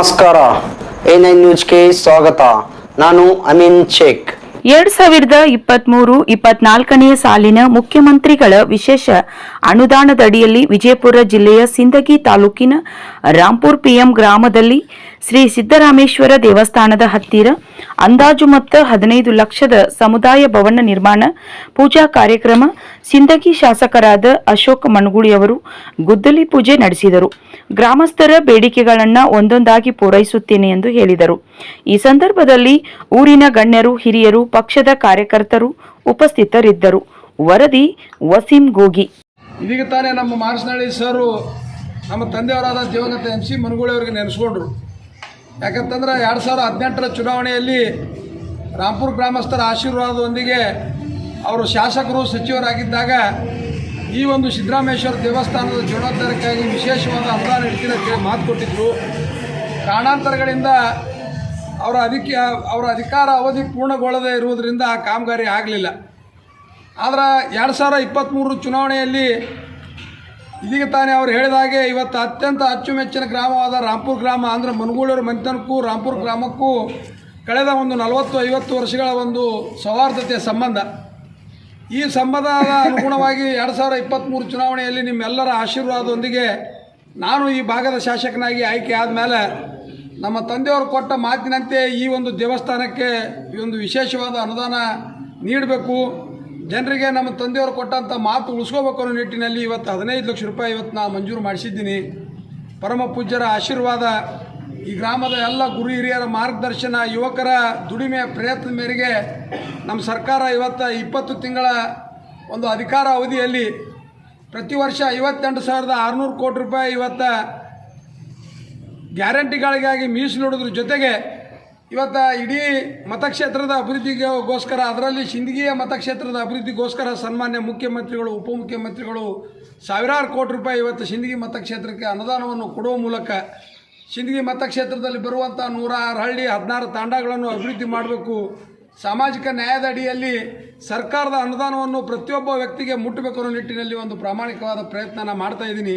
ನಮಸ್ಕಾರ. A nine ನ್ಯೂಸ್ಗೆ ಸ್ವಾಗತ. ನಾನು ಅಮೀನ್ ಶೇಖ್. ಎರಡ್ ಸಾವಿರದ ಇಪ್ಪತ್ಮೂರು, ಇಪ್ಪತ್ನಾಲ್ಕನೇ ಸಾಲಿನ ಮುಖ್ಯಮಂತ್ರಿಗಳ ವಿಶೇಷ ಅನುದಾನದಡಿಯಲ್ಲಿ ವಿಜಯಪುರ ಜಿಲ್ಲೆಯ ಸಿಂದಗಿ ತಾಲೂಕಿನ ರಾಂಪುರ್ ಪಿಎಂ ಗ್ರಾಮದಲ್ಲಿ ಶ್ರೀ ಸಿದ್ದರಾಮೇಶ್ವರ ದೇವಸ್ಥಾನದ ಹತ್ತಿರ ಅಂದಾಜು ಮೊತ್ತ ಹದಿನೈದು ಲಕ್ಷದ ಸಮುದಾಯ ಭವನ ನಿರ್ಮಾಣ, ಪೂಜಾ ಕಾರ್ಯಕ್ರಮ, ಸಿಂದಗಿ ಶಾಸಕರಾದ ಅಶೋಕ್ ಮಣಗುಳಿಯವರು ಗುದ್ದಲಿ ಪೂಜೆ ನಡೆಸಿದರು. ಗ್ರಾಮಸ್ಥರ ಬೇಡಿಕೆಗಳನ್ನು ಒಂದೊಂದಾಗಿ ಪೂರೈಸುತ್ತೇನೆ ಎಂದು ಹೇಳಿದರು. ಈ ಸಂದರ್ಭದಲ್ಲಿ ಊರಿನ ಗಣ್ಯರು, ಹಿರಿಯರು, ಪಕ್ಷದ ಕಾರ್ಯಕರ್ತರು ಉಪಸ್ಥಿತರಿದ್ದರು. ವರದಿ ವಸೀಂ ಗೋಗಿ. ಇದೀಗ ತಾನೇ ನಮ್ಮ ಮಾರ್ಸ್ನಳ್ಳಿ ಸರು, ನಮ್ಮ ತಂದೆಯವರಾದ ದಿವಂಗತ ಎಂ ಸಿ ಮನಗೂಳಿ ನೆನೆಸ್ಕೊಂಡ್ರು. ಯಾಕಂತಂದ್ರೆ ಎರಡು ಸಾವಿರದ ಹದಿನೆಂಟರ ಚುನಾವಣೆಯಲ್ಲಿ ರಾಂಪುರ ಗ್ರಾಮಸ್ಥರ ಆಶೀರ್ವಾದದೊಂದಿಗೆ ಅವರು ಶಾಸಕರು ಸಚಿವರಾಗಿದ್ದಾಗ ಈ ಒಂದು ಸಿದ್ದರಾಮೇಶ್ವರ ದೇವಸ್ಥಾನದ ಜೀರ್ಣೋದ್ಧಾರಕ್ಕಾಗಿ ವಿಶೇಷವಾದ ಅನುದಾನ ಅಂತೇಳಿ ಮಾತು ಕೊಟ್ಟಿದ್ದರು ಕಾರಣಾಂತರಗಳಿಂದ ಅವರ ಅಧಿಕ ಅವರ ಅಧಿಕಾರ ಅವಧಿ ಪೂರ್ಣಗೊಳ್ಳದೇ ಇರುವುದರಿಂದ ಆ ಕಾಮಗಾರಿ ಆಗಲಿಲ್ಲ. ಆದರೆ ಎರಡು ಸಾವಿರ ಇಪ್ಪತ್ತ್ಮೂರು ಚುನಾವಣೆಯಲ್ಲಿ ಇದೀಗ ತಾನೇ ಅವ್ರು ಹೇಳಿದ ಹಾಗೆ ಇವತ್ತು ಅತ್ಯಂತ ಅಚ್ಚುಮೆಚ್ಚಿನ ಗ್ರಾಮವಾದ ರಾಂಪುರ ಗ್ರಾಮ, ಅಂದರೆ ಮನಗೂಳೂರು ಮನೆತನಕ್ಕೂ ರಾಂಪುರ ಗ್ರಾಮಕ್ಕೂ ಕಳೆದ ಒಂದು ನಲವತ್ತು, ಐವತ್ತು ವರ್ಷಗಳ ಒಂದು ಸೌಹಾರ್ದತೆಯ ಸಂಬಂಧ. ಈ ಸಂಬಂಧದ ಅನುಗುಣವಾಗಿ ಎರಡು ಸಾವಿರ ಇಪ್ಪತ್ತ್ಮೂರು ಚುನಾವಣೆಯಲ್ಲಿ ನಿಮ್ಮೆಲ್ಲರ ಆಶೀರ್ವಾದದೊಂದಿಗೆ ನಾನು ಈ ಭಾಗದ ಶಾಸಕನಾಗಿ ಆಯ್ಕೆ ಆದಮೇಲೆ ನಮ್ಮ ತಂದೆಯವರು ಕೊಟ್ಟ ಮಾತಿನಂತೆ ಈ ಒಂದು ದೇವಸ್ಥಾನಕ್ಕೆ ಈ ಒಂದು ವಿಶೇಷವಾದ ಅನುದಾನ ನೀಡಬೇಕು. ಜನರಿಗೆ ನಮ್ಮ ತಂದೆಯವರು ಕೊಟ್ಟಂಥ ಮಾತು ಉಳಿಸ್ಕೋಬೇಕು ಅನ್ನೋ ನಿಟ್ಟಿನಲ್ಲಿ ಇವತ್ತು ಹದಿನೈದು ಲಕ್ಷ ರೂಪಾಯಿ ಇವತ್ತು ನಾ ಮಂಜೂರು ಮಾಡಿಸಿದ್ದೀನಿ. ಪರಮ ಪೂಜ್ಯರ ಆಶೀರ್ವಾದ ಈ ಗ್ರಾಮದ ಎಲ್ಲ ಗುರು ಹಿರಿಯರ ಮಾರ್ಗದರ್ಶನ, ಯುವಕರ ದುಡಿಮೆ ಪ್ರಯತ್ನದ ಮೇರೆಗೆ ನಮ್ಮ ಸರ್ಕಾರ ಇವತ್ತು ಇಪ್ಪತ್ತು ತಿಂಗಳ ಒಂದು ಅಧಿಕಾರ ಅವಧಿಯಲ್ಲಿ ಪ್ರತಿ ವರ್ಷ ಐವತ್ತೆಂಟು ಸಾವಿರದ ಆರುನೂರು ಕೋಟಿ ರೂಪಾಯಿ ಇವತ್ತು ಗ್ಯಾರಂಟಿಗಳಿಗಾಗಿ ಮೀಸಲಿಡೋದ್ರ ಜೊತೆಗೆ ಇವತ್ತು ಇಡೀ ಮತಕ್ಷೇತ್ರದ ಅಭಿವೃದ್ಧಿಗೋಸ್ಕರ, ಅದರಲ್ಲಿ ಸಿಂದಗಿಯ ಮತಕ್ಷೇತ್ರದ ಅಭಿವೃದ್ಧಿಗೋಸ್ಕರ ಸನ್ಮಾನ್ಯ ಮುಖ್ಯಮಂತ್ರಿಗಳು, ಉಪಮುಖ್ಯಮಂತ್ರಿಗಳು ಸಾವಿರಾರು ಕೋಟಿ ರೂಪಾಯಿ ಇವತ್ತು ಸಿಂದಗಿ ಮತಕ್ಷೇತ್ರಕ್ಕೆ ಅನುದಾನವನ್ನು ಕೊಡುವ ಮೂಲಕ ಸಿಂದಗಿ ಮತಕ್ಷೇತ್ರದಲ್ಲಿ ಬರುವಂಥ ನೂರ ಆರು ಹಳ್ಳಿ, ಹದಿನಾರು ತಾಂಡಗಳನ್ನು ಅಭಿವೃದ್ಧಿ ಮಾಡಬೇಕು. ಸಾಮಾಜಿಕ ನ್ಯಾಯದ ಅಡಿಯಲ್ಲಿ ಸರ್ಕಾರದ ಅನುದಾನವನ್ನು ಪ್ರತಿಯೊಬ್ಬ ವ್ಯಕ್ತಿಗೆ ಮುಟ್ಟಬೇಕು ಅನ್ನೋ ನಿಟ್ಟಿನಲ್ಲಿ ಒಂದು ಪ್ರಾಮಾಣಿಕವಾದ ಪ್ರಯತ್ನ ಮಾಡ್ತಾ ಇದ್ದೀನಿ.